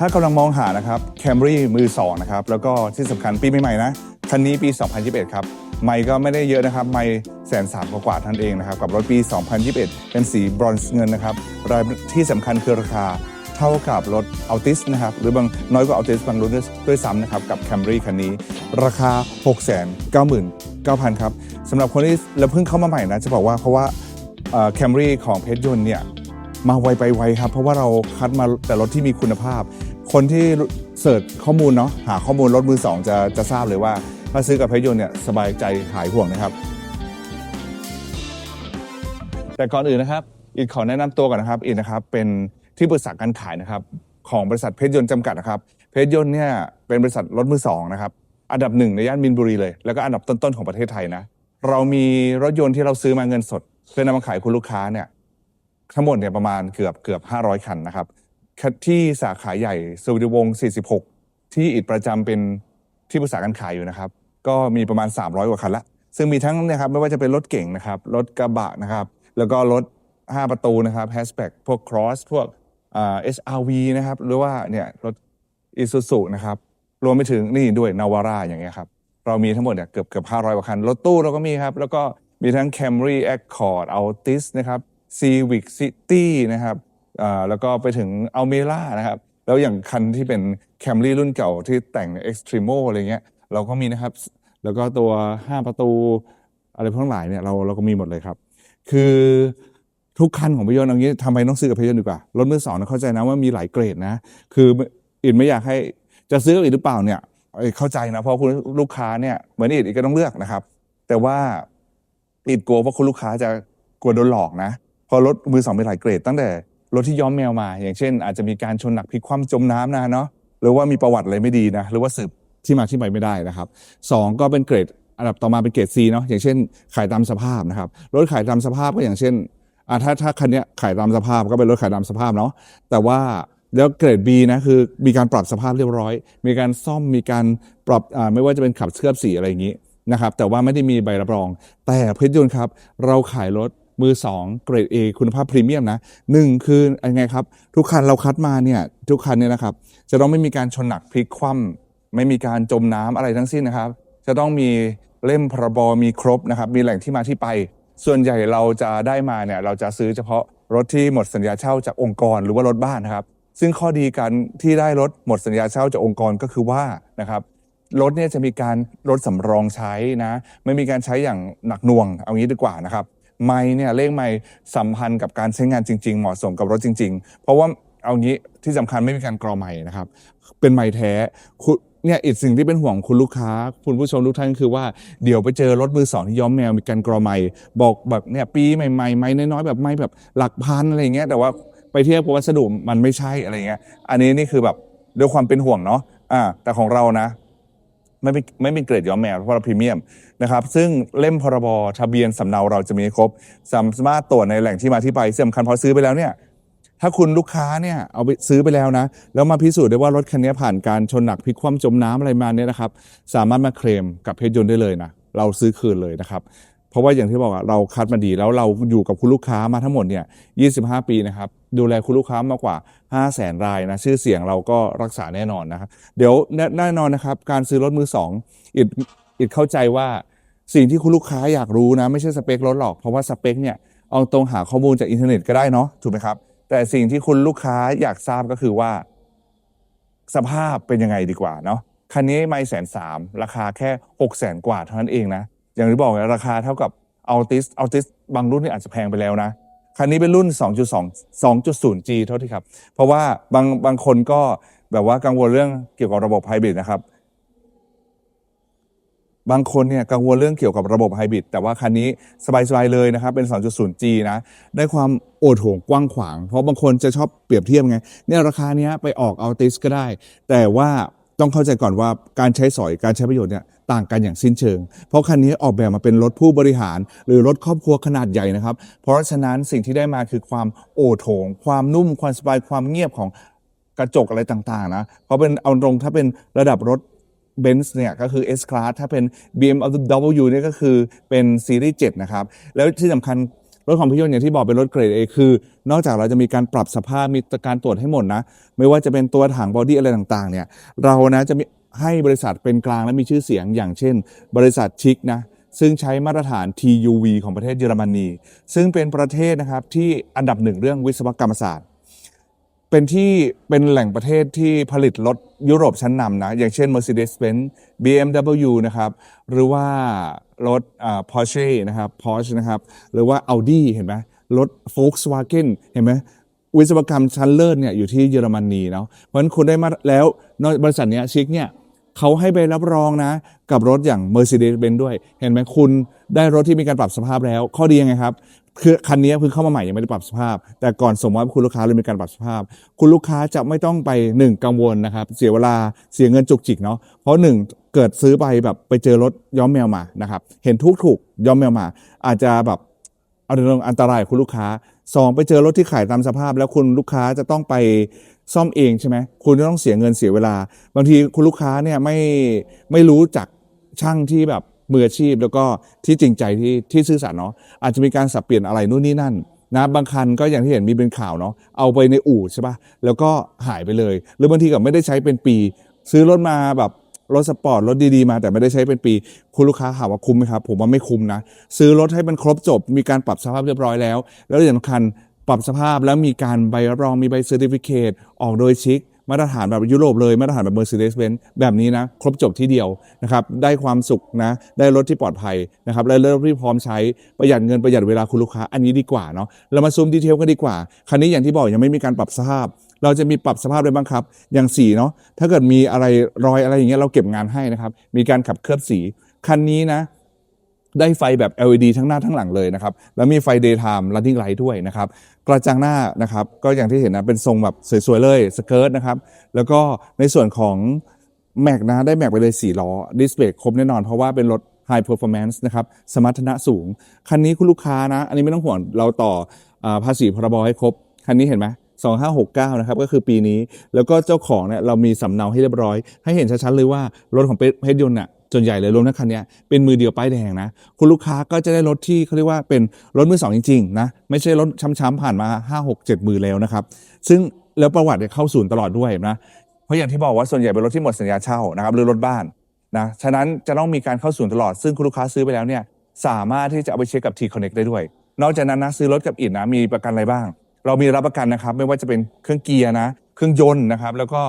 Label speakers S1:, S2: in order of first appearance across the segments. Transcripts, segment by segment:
S1: ถ้ากำลังมองหานะครับ Camry มือ 2 นะครับ แล้วก็ที่สำคัญปีใหม่ๆนะ คันนี้ปี 2021 ครับ ไม่ก็ไม่ได้เยอะนะครับ ไม่แสนสามกว่าท่านเองนะครับ กับรถปี 2021 เป็นสีบรอนซ์เงินนะครับ รายที่สำคัญคือราคาเท่ากับรถ Altis นะครับ หรือบางน้อยกว่า Altis บางรุ่นด้วยซ้ำนะครับ กับ Camry คันนี้ ราคา 699,000 ครับสำหรับคนที่แล้วเพิ่งเข้ามาใหม่นะ จะบอกว่าเพราะว่าแคมรี่ของเพชรยนต์เนี่ย มาไวไปไวครับ เพราะว่าเราคัดมาแต่รถที่มีคุณภาพ คนที่เสิร์ชข้อมูลเนาะหาข้อมูลรถมือสองจะจะทราบเลยว่า ถ้าซื้อกับเพยนต์เนี่ยสบายใจหายห่วงนะครับ แต่ก่อนอื่นนะครับอีกขอแนะนำตัวก่อนนะครับอีกนะครับเป็นที่ปรึกษาการขายนะครับของบริษัทเพชรยนต์จำกัดนะครับ เพชรยนต์เนี่ยเป็นบริษัทรถมือสองนะครับอันดับหนึ่งในย่านมินบุรีเลย แล้วก็อันดับต้นๆของประเทศไทยนะ เรามีรถยนต์ที่เราซื้อมาเงินสดเพื่อนำมาขายคุณลูกค้าเนี่ย ทั้งหมดเนี่ยประมาณเกือบเกือบ 500 คันนะครับที่สาขาใหญ่สุวิทวงศ์46 ที่อิดประจำเป็นที่ปรึกษาการขายอยู่นะครับ ก็มีประมาณ 300 กว่าคันละ ซึ่งมีทั้งเนะครับไม่ว่าจะเป็นรถเก่งนะครับรถกระบะนะครับแล้วก็รถ 5 ประตูนะครับแฮชแบ็กพวก cross พวกเอ่า HRV นะครับหรือว่าเนี่ยรถ Isuzu นะครับรวมไปถึงนี่ด้วยนาวาร่าอย่างเงี้ยครับเรามีทั้งหมดเนี่ยเกือบเกือบ500กว่าคันรถตู้เราก็มีครับแล้วก็มีทั้ง Camry Accord Altis นะครับ Civic City นะครับแล้วก็ไปถึง Almera นะครับ แล้วอย่างคันที่เป็น Camry รุ่นเก่าที่แต่งใน Extremo อะไรเงี้ยเราก็มีนะครับ แล้วก็ตัว 5 ประตูอะไรพวกทั้งหลายเนี่ยเราเราก็มีหมดเลยครับ คือทุกคันของพยนต์เอางี้ทำไมต้องซื้อกับพยนต์ดีกว่า รถมือสองนะเข้าใจนะว่ามีหลายเกรดนะ คืออินไม่อยากให้จะซื้อกับอินหรือเปล่าเนี่ยเเข้าใจนะ เพราะคุณลูกค้าเนี่ยเหมือนอินอินก็ต้องเลือกนะครับ แต่ว่าอินกลัวว่าคุณลูกค้าจะกลัวโดนหลอกนะ พอรถมือสองมีหลายเกรดตั้งแต่รถที่ย้อมแมวมา อย่างเช่น อาจจะมีการชนหนักพลิกคว่ำจมน้ำนะเนาะหรือว่ามีประวัติอะไรไม่ดีนะหรือว่าสืบที่มาที่ไปไม่ได้นะครับสองก็เป็นเกรดอันดับต่อมาเป็นเกรด C เนาะอย่างเช่น ขายตามสภาพนะครับรถขายตามสภาพก็อย่างเช่นอ่าถ้าถ้าคันนี้ขายตามสภาพก็เป็นรถขายตามสภาพเนาะแต่ว่าแล้วเกรด B นะคือมีการปรับสภาพเรียบร้อย มีการซ่อมมีการปรับอ่าไม่ว่าจะเป็นขับเคลือบสีอะไรอย่างนี้นะครับแต่ว่าไม่ได้มีใบรับรอง แต่เพชรยนต์ครับ เราขายรถ มือ 2 เกรด A คุณภาพพรีเมียมนะหนึ่งคือยังไงครับ ทุกคันเราคัดมาเนี่ยทุกคันเนี่ยนะครับ จะต้องไม่มีการชนหนักพลิกคว่ำไม่มีการจมน้ำอะไรทั้งสิ้นนะครับ จะต้องมีเล่มพรบมีครบนะครับ มีแหล่งที่มาที่ไป ส่วนใหญ่เราจะได้มาเนี่ยเราจะซื้อเฉพาะรถที่หมดสัญญาเช่าจากองค์กรหรือว่ารถบ้านนะครับ ซึ่งข้อดีการที่ได้รถหมดสัญญาเช่าจากองค์กรก็คือว่านะครับรถเนี่ยจะมีการรถสำรองใช้นะ ไม่มีการใช้อย่างหนักหน่วงเอางี้ดีกว่านะครับ ไม่เนี่ยเลขไม่สัมพันธ์กับการใช้งานจริง ๆ เหมาะสมกับรถจริง ๆ เพราะว่าเอางี้ที่สำคัญไม่มีการกรอไม่นะครับ เป็นไม้แท้คุณเนี่ยอีกสิ่งที่เป็นห่วงคุณลูกค้า คุณผู้ชมทุกท่านคือว่าเดี๋ยวไปเจอรถมือสองที่ย้อมแมวมีการกรอไม่บอกแบบเนี่ยปีใหม่ๆไม่น้อยๆแบบไม่แบบหลักพันอะไรเงี้ยแต่ว่าไปเทียบกับวัสดุมันไม่ใช่อะไรเงี้ย อันนี้นี่คือแบบด้วยความเป็นห่วงเนาะอ่าแต่ของเรานะ ไม่เป็นไม่เป็นเกรดย้อมแมวเพราะเราพรีเมียมนะครับซึ่งเล่มพรบทะเบียนสำเนาเราจะมีครบสามารถตรวจในแหล่งที่มาที่ไปสำคัญพอซื้อไปแล้วเนี่ยถ้าคุณลูกค้าเนี่ยเอาไปซื้อไปแล้วนะ แล้วมาพิสูจน์ได้ว่ารถคันนี้ผ่านการชนหนักพลิกคว่ำจมน้ำอะไรมาเนี่ยนะครับ สามารถมาเคลมกับเพจยนต์ได้เลยนะ เราซื้อคืนเลยนะครับ ราะว่าอย่างที่บอกอะเราคัดมาดีแล้วเราอยู่กับคุณลูกค้ามาทั้งหมดเนี่ย25 ปีนะครับดูแลคุณลูกค้ามากกว่า 5 0 0แสนรายนะชื่อเสียงเราก็รักษาแน่นอนนะครับเดี๋ยวแน่นอนนะครับการซื้อรถมือสองอิดอิดเข้าใจว่าสิ่งที่คุณลูกค้าอยากรู้นะไม่ใช่สเปครถหรอกเพราะว่าสเปคเนี่ยเอาตรงหาข้อมูลจากอินเทอร์เน็ตก็ได้เนาะถูกไหมครับ แต่สิ่งที่คุณลูกค้าอยากทราบก็คือว่า สภาพเป็นยังไงดีกว่าเนาะคันนี้ไม่แสนสามราคาแค่หกแสนกว่าเท่านั้นเองนะ อย่างที่บอกไงราคาเท่ากับอัลติสอัลติสบางรุ่นนี่อาจจะแพงไปแล้วนะคันนี้เป็นรุ่น 2.2 2.0G เท่าที่ครับ เพราะว่าบางบางคนก็แบบว่ากังวลเรื่องเกี่ยวกับระบบไฮบริดนะครับ บางคนเนี่ยกังวลเรื่องเกี่ยวกับระบบไฮบริดแต่ว่าคันนี้สบายๆเลยนะครับ เป็น 2.0G นะ ได้ความโอดโถงกว้างขวาง เพราะบางคนจะชอบเปรียบเทียบไงเนี่ยราคาเนี้ยไปออกอัลติสก็ได้ แต่ว่า ต้องเข้าใจก่อนว่าการใช้สอยการใช้ประโยชน์เนี่ยต่างกันอย่างสิ้นเชิง เพราะคันนี้ออกแบบมาเป็นรถผู้บริหาร หรือรถครอบครัวขนาดใหญ่นะครับ เพราะฉะนั้นสิ่งที่ได้มาคือความโอโถง ความนุ่มความสบายความเงียบของกระจกอะไรต่างๆนะเพราะเป็นเอาตรงถ้าเป็นระดับรถเบนซ์เนี่ยก็คือ S Class ถ้าเป็น BMW เนี่ยก็คือเป็นซีรีส์7นะครับ แล้วที่สำคัญ รถของพี่ยนต์อย่างที่บอกเป็นรถเกรด A คือ นอกจากเราจะมีการปรับสภาพมีการตรวจให้หมดนะ ไม่ว่าจะเป็นตัวถังบอดี้อะไรต่างๆเนี่ยเรานะจะมีให้บริษัทเป็นกลางและมีชื่อเสียงอย่างเช่น บริษัทชิกนะซึ่งใช้มาตรฐาน TUV ของประเทศเยอรมนี ซึ่งเป็นประเทศนะครับที่อันดับหนึ่งเรื่องวิศวกรรมศาสตร์ เป็นที่เป็นแหล่งประเทศที่ผลิตรถยุโรปชั้นนำนะ อย่างเช่น Mercedes-Benz BMW นะครับ หรือว่ารถอ่า Porsche นะครับ Porsche นะครับ หรือว่า Audi เห็นไหมรถ Volkswagen เห็นไหมวิศวกรรมชั้นเลิศเนี่ยอยู่ที่เยอรมนีเนาะเพราะฉะนั้นคุณได้มาแล้วนอกบริษัทเนี้ยชิกเนี่ยเขาให้ใบรับรองนะ กับรถอย่าง Mercedes-Benz ด้วย เห็นไหมคุณได้รถที่มีการปรับสภาพแล้ว ข้อดียังไงครับ คือคันนี้เพิ่งเข้ามาใหม่ยังไม่ได้ปรับสภาพ แต่ก่อนสมมติว่าคุณลูกค้าเลยมีการปรับสภาพ คุณลูกค้าจะไม่ต้องไปหนึ่งกังวลนะครับเสียเวลาเสียเงินจุกจิกเนาะเพราะหนึ่งเกิดซื้อไปแบบไปเจอรถย้อมแมวมานะครับเห็นทุกถูกย้อมแมวมา อาจจะแบบเอาเรื่องอันตรายคุณลูกค้าสองไปเจอรถที่ขายตามสภาพ แล้วคุณลูกค้าจะต้องไปซ่อมเองใช่ไหมคุณจะต้องเสียเงินเสียเวลา บางทีคุณลูกค้าเนี่ยไม่ไม่รู้จักช่างที่แบบ มืออาชีพแล้วก็ที่จริงใจที่ที่ซื่อสัตย์เนาะอาจจะมีการสับเปลี่ยนอะไรนู่นนี่นั่นนะบางคันก็อย่างที่เห็นมีเป็นข่าวเนาะเอาไปในอู่ใช่ปะแล้วก็หายไปเลย หรือบางทีก็ไม่ได้ใช้เป็นปี ซื้อรถมาแบบรถสปอร์ตรถดีๆมาแต่ไม่ได้ใช้เป็นปี คุณลูกค้าถามว่าคุ้มไหมครับ ผมว่าไม่คุ้มนะ ซื้อรถให้มันครบจบ มีการปรับสภาพเรียบร้อยแล้ว แล้วที่สำคัญปรับสภาพแล้วมีการใบรับรองมีใบเซอร์ติฟิเคตออกโดยชิค มาตรฐานแบบยุโรปเลยมาตรฐานแบบ Mercedes-Benz แบบนี้นะ ครบจบที่เดียวนะครับได้ความสุขนะได้รถที่ปลอดภัยนะครับและรถที่พร้อมใช้ประหยัดเงินประหยัดเวลาคุณลูกค้าอันนี้ดีกว่าเนาะเรามาซูมดีเทลกันดีกว่า คันนี้อย่างที่บอกยังไม่มีการปรับสภาพ เราจะมีปรับสภาพอะไรบ้างครับ อย่างสีเนาะถ้าเกิดมีอะไรรอยอะไรอย่างเงี้ยเราเก็บงานให้นะครับมีการขับเคลือบสีคันนี้นะได้ไฟแบบ LED ทั้งหน้าทั้งหลังเลยนะครับ แล้วมีไฟ daytime running light ด้วยนะครับ กระจังหน้านะครับก็อย่างที่เห็นนะเป็นทรงแบบสวยๆเลยสเกิร์ตนะครับแล้วก็ในส่วนของแม็กนะได้แม็กไปเลย 4 ล้อดิสเบรกครบแน่นอนเพราะว่าเป็นรถ High Performance นะครับสมรรถนะสูง คันนี้คุณลูกค้านะ อันนี้ไม่ต้องห่วงเราต่ออภาษีพรบให้ครบ คันนี้เห็นไหม2569 นะครับ ก็คือปีนี้แล้วก็เจ้าของเนี่ยเรามีสำเนาให้เรียบร้อย ให้เห็นชัดๆเลยว่ารถของเพชรยนต์น่ะ ส่วนใหญ่เลยรวมทั้งคันนี้เป็นมือเดียวป้ายแดงนะ คุณลูกค้าก็จะได้รถที่เขาเรียกว่าเป็นรถมือสองจริงๆนะไม่ใช่รถช้ำๆผ่านมา 5 6 7 มือแล้วนะครับ ซึ่งแล้วประวัติเข้าศูนย์ตลอดด้วยนะเพราะอย่างที่บอกว่าส่วนใหญ่เป็นรถที่หมดสัญญาเช่านะครับหรือรถบ้านนะฉะนั้นจะต้องมีการเข้าศูนย์ตลอด ซึ่งคุณลูกค้าซื้อไปแล้วเนี่ยสามารถที่จะเอาไปเช็คกับ T Connect ได้ด้วย นอกจากนั้นนะซื้อรถกับอิดนะมีประกันอะไรบ้าง เรามีรับประกันนะครับไม่ว่าจะเป็นเครื่องเกียร์นะเครื่องยนต์นะครับแล้วก็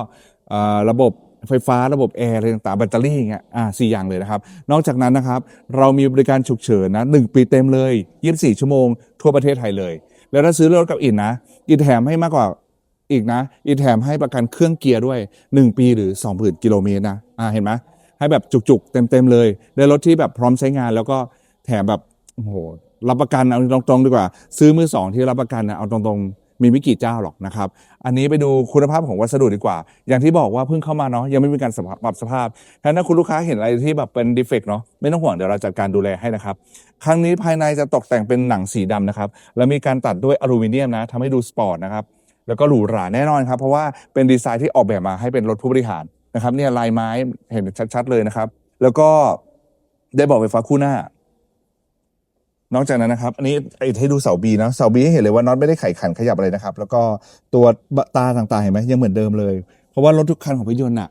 S1: ระบบ ไฟฟ้าระบบแอร์อะไรต่างๆแบตเตอรี่อย่างเงี้ยอ่าสี่อย่างเลยนะครับ นอกจากนั้นนะครับเรามีบริการฉุกเฉินนะหนึ่งปีเต็มเลย 24 ชั่วโมงทั่วประเทศไทยเลย แล้วถ้าซื้อรถกับอินนะอินแถมให้มากกว่าอีกนะอินแถมให้ประกันเครื่องเกียร์ด้วย 1 ปีหรือ 2 0,000กิโลเมตรนะอ่าเห็นไหมให้แบบจุกๆ เต็มๆเลย ได้รถที่แบบพร้อมใช้งานแล้วก็แถมแบบโอ้โหรับประกันเอาตรงๆดีกว่า ซื้อมือสองที่รับประกันนะเอาตรงๆ มีไม่กี่เจ้าหรอกนะครับ อันนี้ไปดูคุณภาพของวัสดุดีกว่า อย่างที่บอกว่าเพิ่งเข้ามาเนาะยังไม่มีการปรับสภาพฉะนั้นถ้าคุณลูกค้าเห็นอะไรที่แบบเป็นดีเฟกต์เนาะไม่ต้องห่วงเดี๋ยวเราจัดการดูแลให้นะครับ ครั้งนี้ภายในจะตกแต่งเป็นหนังสีดำนะครับแล้วมีการตัดด้วยอลูมิเนียมนะทำให้ดูสปอร์ตนะครับแล้วก็หรูหราแน่นอนครับเพราะว่าเป็นดีไซน์ที่ออกแบบมาให้เป็นรถผู้บริหารนะครับเนี่ยลายไม้เห็นชัดๆเลยนะครับ แล้วก็ได้บอกไฟฟ้าคู่หน้า นอกจากนั้นนะครับ อันนี้ไอ้ให้ดูเสาบีนะเสาบีให้เห็นเลยว่าน็อตไม่ได้ไขขันขยับอะไรนะครับ แล้วก็ตัวตาต่างๆเห็นไหมยังเหมือนเดิมเลย เพราะว่ารถทุกคันของพิยนต์น่ะ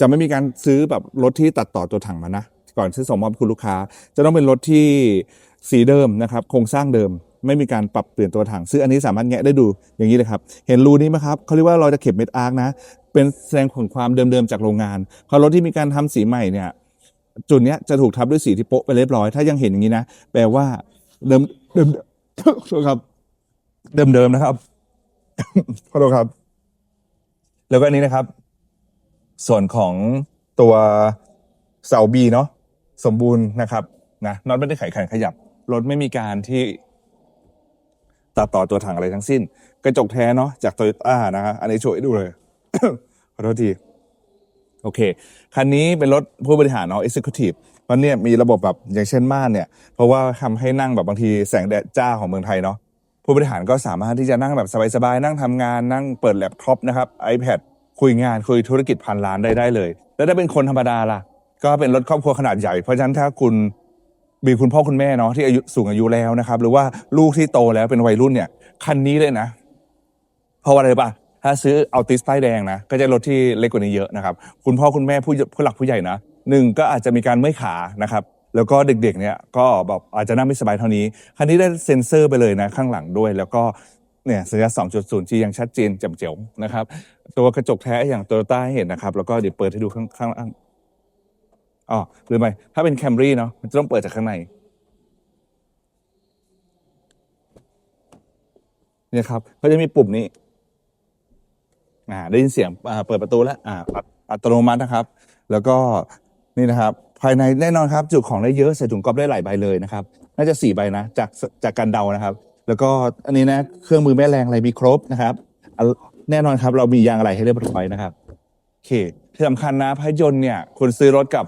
S1: จะไม่มีการซื้อแบบรถที่ตัดต่อตัวถังมานะก่อนที่ส่งมอบคุณลูกค้า จะต้องเป็นรถที่สีเดิมนะครับโครงสร้างเดิมไม่มีการปรับเปลี่ยนตัวถังซึ่งอันนี้สามารถแงะได้ดูอย่างนี้เลยครับ เห็นรูนี้ไหมครับเขาเรียกว่าเราจะเข็บเม็ดอาร์คนะ เป็นแสดงของความเดิมๆจากโรงงานพอรถที่มีการทำสีใหม่เนี่ย จุดเนี้ยจะถูกทับด้วยสีที่โป๊ะไปเรียบร้อย ถ้ายังเห็นอย่างนี้นะ แปลว่าเดิมเดิมโทษครับ เดิมเดิมนะครับขอโทษครับ แล้วก็อันนี้นะครับ ส่วนของตัวเสาบีเนาะสมบูรณ์นะครับนะน็อตไม่ได้ไขขันขยับรถไม่มีการที่ตัดต่อตัวถังอะไรทั้งสิ้น กระจกแท้เนาะจากโตโยต้านะฮะอันนี้โชว์ให้ดูเลยขอโทษที โอเค คันนี้เป็นรถผู้บริหารเนาะ Executive เพราะเนี่ยมีระบบแบบอย่างเช่นม่านเนี่ย เพราะว่าทำให้นั่งแบบบางทีแสงแดดจ้าของเมืองไทยเนาะ ผู้บริหารก็สามารถที่จะนั่งแบบสบายๆ นั่งทำงาน นั่งเปิดแล็ปท็อปนะครับ iPad คุยงานคุยธุรกิจพันล้านได้ได้เลย แล้วถ้าเป็นคนธรรมดาล่ะ ก็เป็นรถครอบครัวขนาดใหญ่ เพราะฉะนั้นถ้าคุณมีคุณพ่อคุณแม่เนาะที่อายุสูงอายุแล้วนะครับ หรือว่าลูกที่โตแล้วเป็นวัยรุ่นเนี่ย คันนี้เลยนะ เพราะอะไรปะ ถ้าซื้อเอาติสป้ายแดงนะ ก็จะรถที่เล็กกว่านี้เยอะนะครับ คุณพ่อคุณแม่ผู้ผู้หลักผู้ใหญ่นะหนึ่งก็อาจจะมีการเมื่อยขานะครับแล้วก็เด็กๆเนี่ยก็แบบอาจจะนั่งไม่สบายเท่านี้ คันนี้ได้เซ็นเซอร์ไปเลยนะข้างหลังด้วย แล้วก็เนี่ยสัญญาณ 2.0G ยังชัดเจนแจ่มเจ๋วนะครับ ตัวกระจกแท้อย่างโตโยต้าให้เห็นนะครับ แล้วก็เดี๋ยวเปิดให้ดูข้างข้างล่างอ๋อหรือไม่ถ้าเป็นแคมรี่เนาะมันจะต้องเปิดจากข้างในเนี่ยครับเขาจะมีปุ่มนี้่าได้ยินเสียงเปิดประตูแล้วอ่าอัตโนมัตินะครับ แล้วก็นี่นะครับ ภายในแน่นอนครับ จุของได้เยอะใส่ถุงก๊อฟได้หลายใบเลยนะครับ น่าจะสี่ใบนะ จากจากการเดานะครับ แล้วก็อันนี้นะเครื่องมือแม่แรงอะไรมีครบนะครับแน่นอนครับ เรามียางอะไรให้เรียบร้อยนะครับโอเคที่สำคัญนะภาพยนต์เนี่ยคุณซื้อรถกับ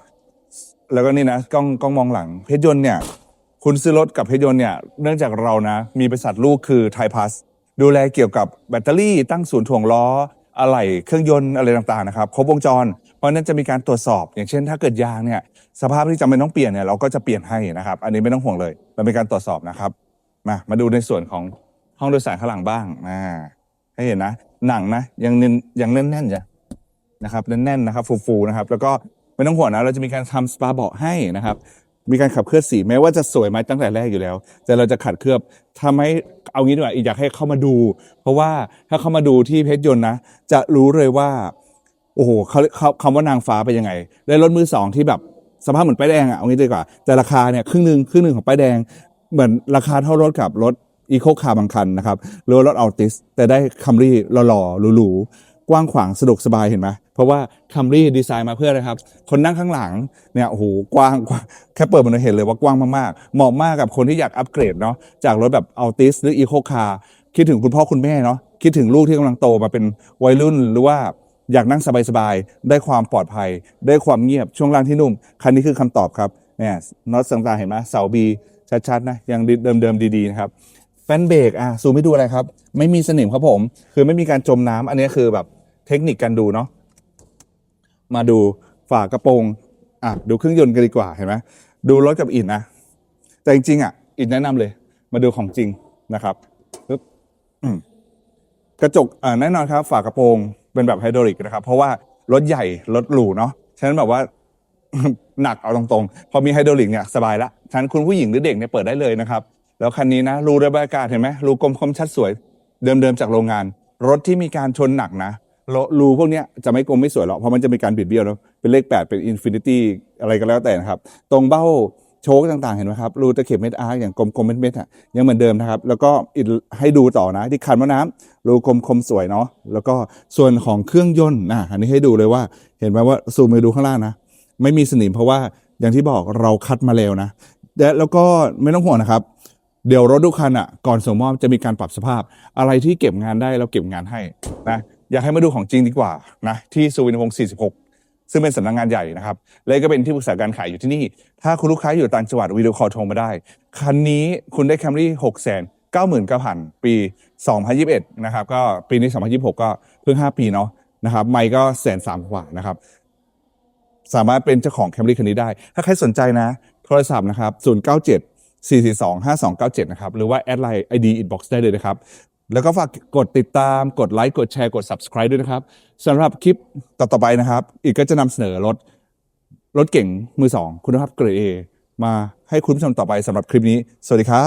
S1: แล้วก็นี่นะกล้องกล้องมองหลังเพชรยนต์เนี่ยคุณซื้อรถกับเพชรยนต์เนี่ยเนื่องจากเรานะ มีบริษัทลูกคือไทยพัสดูแลเกี่ยวกับแบตเตอรี่ตั้งศูนย์ถ่วงล้อ อะไหล่เครื่องยนต์อะไรต่างๆนะครับครบวงจร เพราะนั้นจะมีการตรวจสอบ อย่างเช่น ถ้าเกิดยางเนี่ยสภาพที่จำเป็นต้องเปลี่ยนเนี่ยเราก็จะเปลี่ยนให้นะครับ อันนี้ไม่ต้องห่วงเลย มันเรามีการตรวจสอบนะครับ มามาดูในส่วนของห้องโดยสารข้างหลังบ้างอ่าให้เห็นนะ หนังนะยังเน้นยังแน่นๆจ้ะนะครับแน่นๆนะครับฟูๆนะครับ แล้วก็ไม่ต้องห่วงนะเราจะมีการทำสปาเบาะให้นะครับ มีการขับเคลือบสีแม้ว่าจะสวยมาตั้งแต่แรกอยู่แล้ว แต่เราจะขัดเคลือบทำให้เอางี้ดีกว่าอยากให้เข้ามาดู เพราะว่าถ้าเข้ามาดูที่เพชรยนต์นะ จะรู้เลยว่า โอ้โหเขาเขาคำว่านางฟ้าเป็นยังไงได้รถมือสองที่แบบสภาพเหมือนป้ายแดงอะเอางี้ดีกว่า แต่ราคาเนี่ยครึ่งหนึ่งครึ่งหนึ่งของป้ายแดง เหมือนราคาเท่ารถกับรถอีโคคาร์บางคันนะครับหรือรถอัลติสแต่ได้คัมรี่หล่อๆหรูๆกว้างขวางสะดวกสบายเห็นไหม เพราะว่าคัมรี่ดีไซน์มาเพื่ออะไรครับ คนนั่งข้างหลังเนี่ยโอ้โหกว้างกว้าแค่เปิดมันเห็นเลยว่ากว้างมากๆ เหมาะมากกับคนที่อยากอัปเกรดเนาะจากรถแบบอัลติสหรืออีโคคาร์คิดถึงคุณพ่อคุณแม่เนาะคิดถึงลูกที่กำลังโตมาเป็นวัยรุ่นหรือว่าอยากนั่งสบายๆ ได้ความปลอดภัย ได้ความเงียบช่วงล่างที่นุ่ม คันนี้คือคำตอบครับเนี่ยน็อตต่างๆเห็นไหมเสาบีชัดๆนะยังเดิมๆดีๆนะครับแฟนเบรกอะซูมให้ดูอะไรครับ ไม่มีสนิมครับผม คือไม่มีการจมน้ำอันนี้คือแบบเทคนิคการดูเนาะ มาดูฝากระโปรงอะดูเครื่องยนต์กันดีกว่าเห็นไหมดูรถกับอินนะ แต่จริงๆอะอินแนะนำเลย มาดูของจริงนะครับปึ๊บกระจกอ่าแน่นอนครับ ฝากระโปรงเป็นแบบไฮดรอลิกนะครับ เพราะว่ารถใหญ่รถหรูเนาะฉะนั้นแบบว่าหนักเอาตรงๆ พอมีไฮดรอลิกเนี่ยสบายละฉะนั้นคุณผู้หญิงหรือเด็กเนี่ยเปิดได้เลยนะครับ แล้วคันนี้นะรูระบายอากาศเห็นไหมรูกลมคมชัดสวย เดิมๆจากโรงงาน รถที่มีการชนหนักนะ รรูพวกนี้จะไม่กลมไม่สวยหรอกเพราะมันจะมีการบิดเบี้ยวแล้วเป็นเลข 8 เป็นอินฟินิตี้อะไรก็แล้วแต่นะครับ ตรงเบ้าโชคต่างๆ เห็นไหมครับ รูตะเข็บเม็ดอาร์อย่างกลมๆเม็ดๆอะยังเหมือนเดิมนะครับ แล้วก็ให้ดูต่อนะ ที่คันว่าน้ำรูกลมคมสวยเนาะแล้วก็ส่วนของเครื่องยนต์นะอันนี้ให้ดูเลยว่าเห็นไหมว่าซูมไปดูข้างล่างนะ ไม่มีสนิมเพราะว่าอย่างที่บอกเราคัดมาแล้วนะและแล้วก็ไม่ต้องห่วงนะครับเดี๋ยวรถทุกคันอะก่อนส่งมอบจะมีการปรับสภาพ อะไรที่เก็บงานได้เราเก็บงานให้นะ อยากให้มาดูของจริงดีกว่านะที่สุวินทวงศ์46 ซึ่งเป็นสำนักงานใหญ่นะครับ และก็เป็นที่ปรึกษาการขายอยู่ที่นี่ ถ้าคุณลูกค้าอยู่ต่างจังหวัดวิดีโอคอลโทรมาได้ คันนี้คุณได้แคมรี่6 9 9 9 0 0 0 ปี 2021 นะครับ ก็ปีนี้ 2026 ก็เพิ่ง 5 ปีเนาะนะครับไม่ก็แสนสามกว่านะครับสามารถเป็นเจ้าของแคมรี่คันนี้ได้ ถ้าใครสนใจนะ โทรศัพท์นะครับ 097 442 5297 นะครับ หรือว่าแอดไลน์ ID inbox ได้เลยนะครับ แล้วก็ฝากกดติดตามกดไลค์กดแชร์กด subscribe ด้วยนะครับสำหรับคลิปต่อๆไปนะครับ อีกก็จะนำเสนอรถ รถเก่งมือสองคุณภาพเกรดเอมาให้คุณผู้ชมต่อไปสำหรับคลิปนี้ สวัสดีครับ